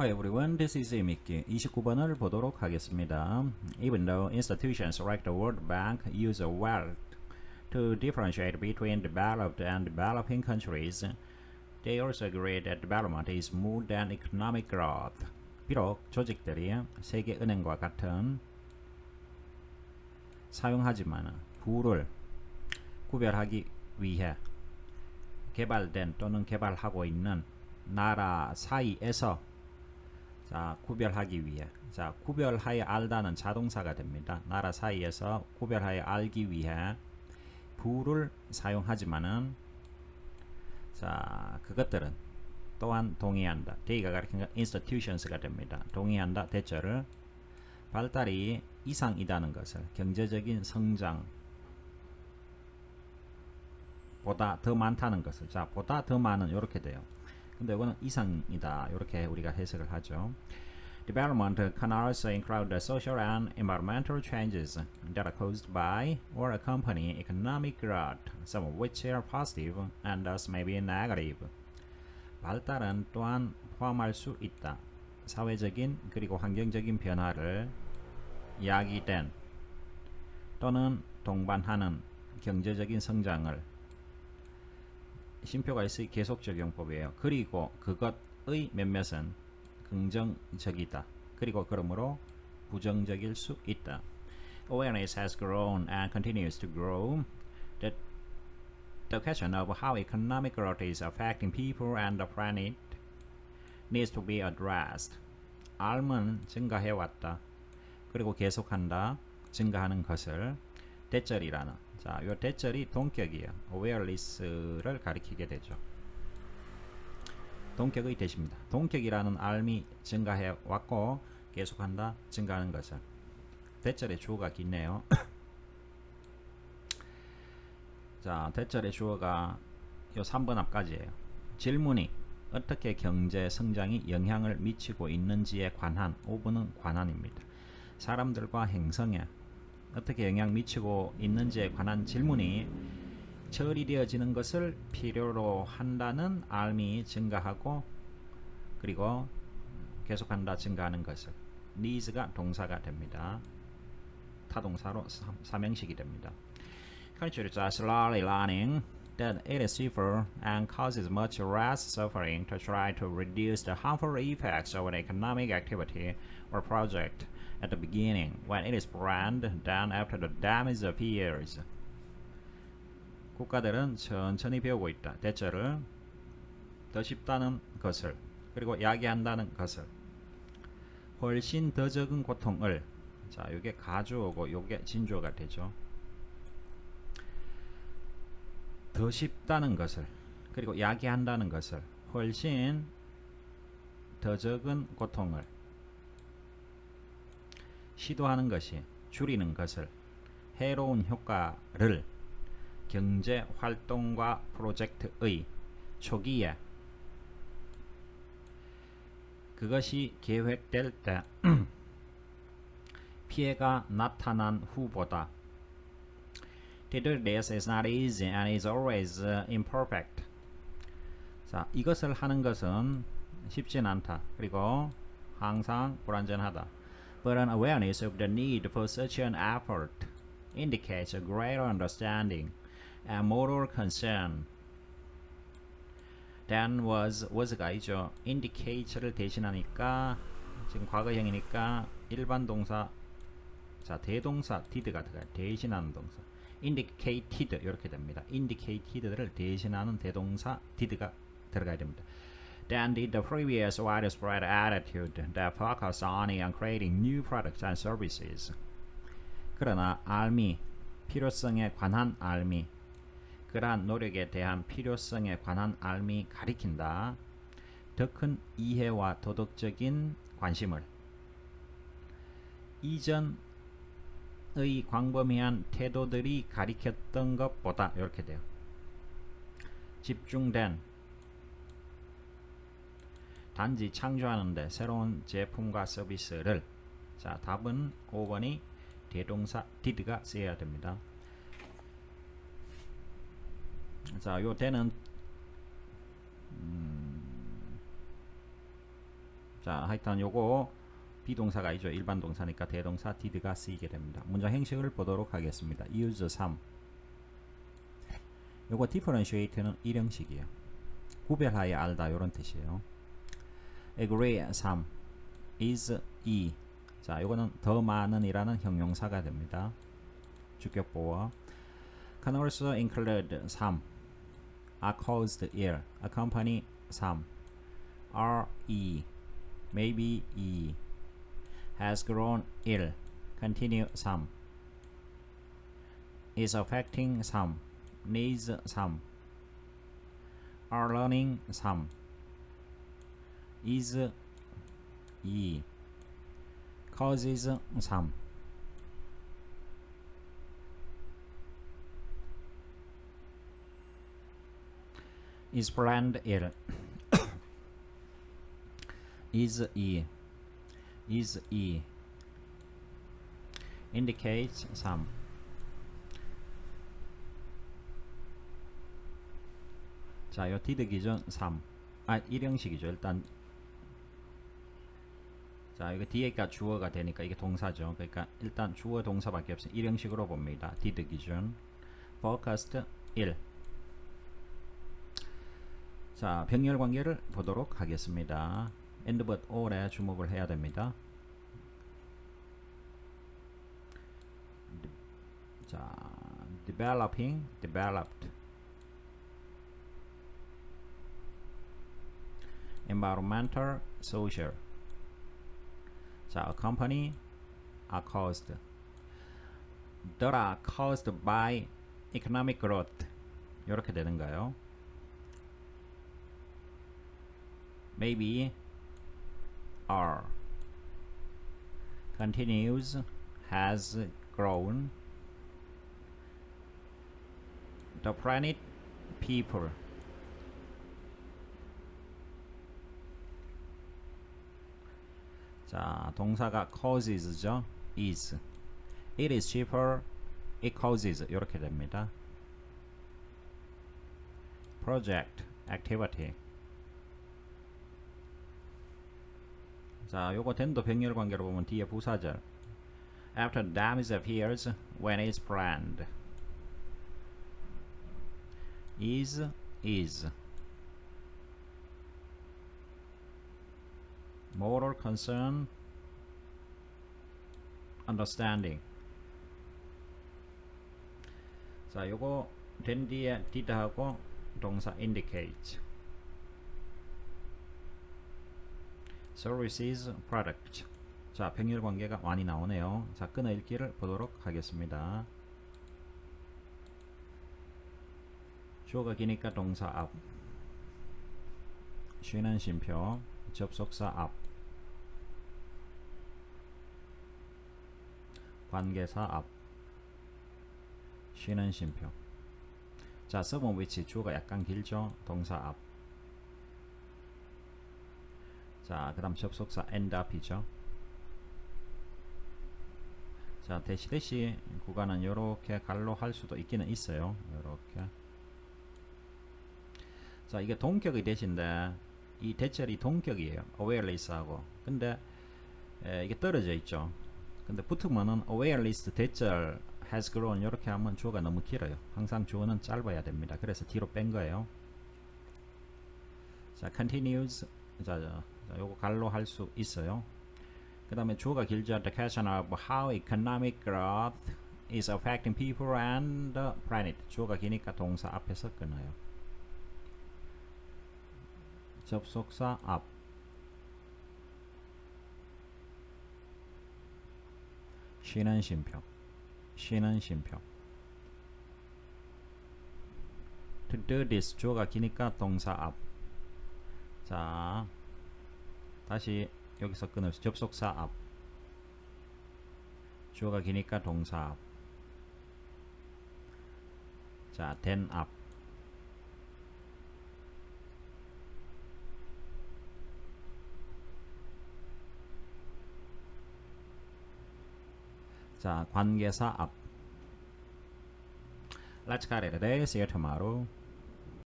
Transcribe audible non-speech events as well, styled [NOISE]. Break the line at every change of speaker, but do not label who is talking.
Hi everyone, this is Mickey. 29번을 보도록 하겠습니다. Even though institutions like the World Bank use wealth to differentiate between developed and developing countries, they also agree that development is more than economic growth. 비록 조직들이 세계은행과 같은 사용하지만 부를 구별하기 위해 개발된 또는 개발하고 있는 나라 사이에서 자 구별하기 위해 자 구별하여 알다는 자동사가 됩니다. 나라 사이에서 구별하여 알기 위해 부를 사용하지만은 자 그것들은 또한 동의한다. 대의가 가리키는 건 institutions가 됩니다. 동의한다. 대절을 발달이 이상이다는 것을 경제적인 성장 보다 더 많다는 것을 자 보다 더 많은 이렇게 돼요. 근데 이거는 이상이다 이렇게 우리가 해석을 하죠. Development can also include the social and environmental changes that are caused by or accompany economic growth, some of which are positive and thus may be negative. 발달은 또한 포함할 수 있다. 사회적인 그리고 환경적인 변화를 야기된 또는 동반하는 경제적인 성장을 심표가 있의 계속 적용법이에요. 그리고 그것의 몇몇은 긍정적이다. 그리고 그러므로 부정적일 수 있다. Awareness has grown and continues to grow. The, the question of how economic growth is affecting people and the planet needs to be addressed. 알은 증가해왔다. 그리고 계속한다. 증가하는 것을 대절이라는 자, 요 대절이 동격이에요. awareness를 가리키게 되죠. 동격의 대시입니다. 동격이라는 알미 증가해 왔고 계속한다 증가하는 것을 대절의 주어가 깊네요. [COUGHS] 자, 대절의 주어가 요 3번 앞까지예요. 질문이 어떻게 경제 성장이 영향을 미치고 있는지에 관한 5번은 관한입니다. 사람들과 행성에 어떻게 영향 미치고 있는지에 관한 질문이 처리되어지는 것을 필요로 한다는 알미 증가하고 그리고 계속한다 증가하는 것을 needs가 동사가 됩니다. 타동사로 삼형식이 됩니다. Countries are slowly learning that it is safer and causes much less suffering to try to reduce the harmful effects of an economic activity or project at the beginning when it is planned than after the damage appears. 국가들은 천천히 배우고 있다. 대처를 더 쉽다는 것을 그리고 야기한다는 것을 훨씬 더 적은 고통을 자, 이게 가주어고 요게 진주어가 되죠. 더 쉽다는 것을 그리고 야기한다는 것을 훨씬 더 적은 고통을 시도하는 것이 줄이는 것을 해로운 효과를 경제 활동과 프로젝트의 초기에 그것이 계획될 때 [CLEARS THROAT] 피해가 나타난 후보다 this is not easy and is always uh, imperfect. 자, 이것을 하는 것은 쉽진 않다. 그리고 항상 불완전하다. But an awareness of the need for such an effort indicates a greater understanding and moral concern than was was가 있죠. indicate를 대신하니까 지금 과거형이니까 일반 동사 자 대동사 did가 들어가요. 대신하는 동사 indicated 이렇게 됩니다. indicated를 대신하는 대동사 did가 들어가야 됩니다. Than did the previous widespread attitude that focused only on creating new products and services. 그러나 알미 필요성에 관한 알미 그러한 노력에 대한 필요성에 관한 알미 가리킨다. 더 큰 이해와 도덕적인 관심을 이전의 광범위한 태도들이 가리켰던 것보다 이렇게 돼요. 집중된 단지 창조하는데 새로운 제품과 서비스를 자 답은 5번이 대동사 did가 쓰여야 됩니다. 자, 요 대는 음, 자, 하여튼 요거 비동사가 아니죠. 일반 동사니까 대동사 did가 쓰이게 됩니다. 문장 형식을 보도록 하겠습니다. use 3. 요거 differentiate는 일형식이에요. 구별하여 알다 이런 뜻이에요. Agree 3. is 2. 자, 요거는 더 많은 이라는 형용사가 됩니다. 주격 보어. can also include 3. are caused ill. accompany 3. are e. maybe e. has grown ill. continue 3. is affecting some. needs some. are learning some. Is e. causes some. is planned ill. is e. is e. indicates some. 자, 요 did 기준 3. 아, 일형식이죠. 일단 자, 이거 뒤에가 주어가 되니까 이게 동사죠. 그러니까 일단 주어 동사밖에 없어요. 일형식으로 봅니다. did 기준. focused 1. 자, 병렬 관계를 보도록 하겠습니다. end but all에 주목을 해야 됩니다. 자, developing, developed. environmental, social. 자, a company are caused. that are caused by economic growth. 이렇게 되는가요? maybe are continues has grown the planet people 자 동사가 causes죠 is it is cheaper it causes 이렇게 됩니다 project activity 자, 요거 된도 병렬 관계로 보면 뒤에 부사절. After damage appears when it's planned. is is moral concern understanding 자 요거 된 뒤에 did 하고 동사 indicate services product 자 병렬 관계가 많이 나오네요 자 끊어 읽기를 보도록 하겠습니다 주어가 기니까 동사 앞 쉬는 쉼표 접속사 앞 관계사 앞 쉬는 쉼표 자 서브 위치 주어가 약간 길죠 동사 앞 자, 그 다음 접속사 end 앞이죠. 자, 대시 대시 구간은 이렇게 갈로 할 수도 있기는 있어요. 이렇게. 자, 이게 동격이 대신데 이 대절이 동격이에요. awareness하고. 근데 에, 이게 떨어져 있죠. 근데 붙으면은 awareness 대절 has grown 이렇게 하면 주어가 너무 길어요. 항상 주어는 짧아야 됩니다. 그래서 뒤로 뺀 거예요. 자, continues 자, 자, 자 요거 갈로 할 수 있어요. 그 다음에 주어가 길죠. The question of how economic growth is affecting people and the planet. 주어가 기니까 동사 앞에서 끊어요. 접속사 앞. 쉬는 쉼표. 쉬는 쉼표. To do this. 주어가 기니까 동사 앞. 자, 다시 여기서 끊을 접속사 앞. 주어가 기니까 동사 앞. 자, 된 앞. 자, 관계사 앞. Let's cut it today. See you tomorrow.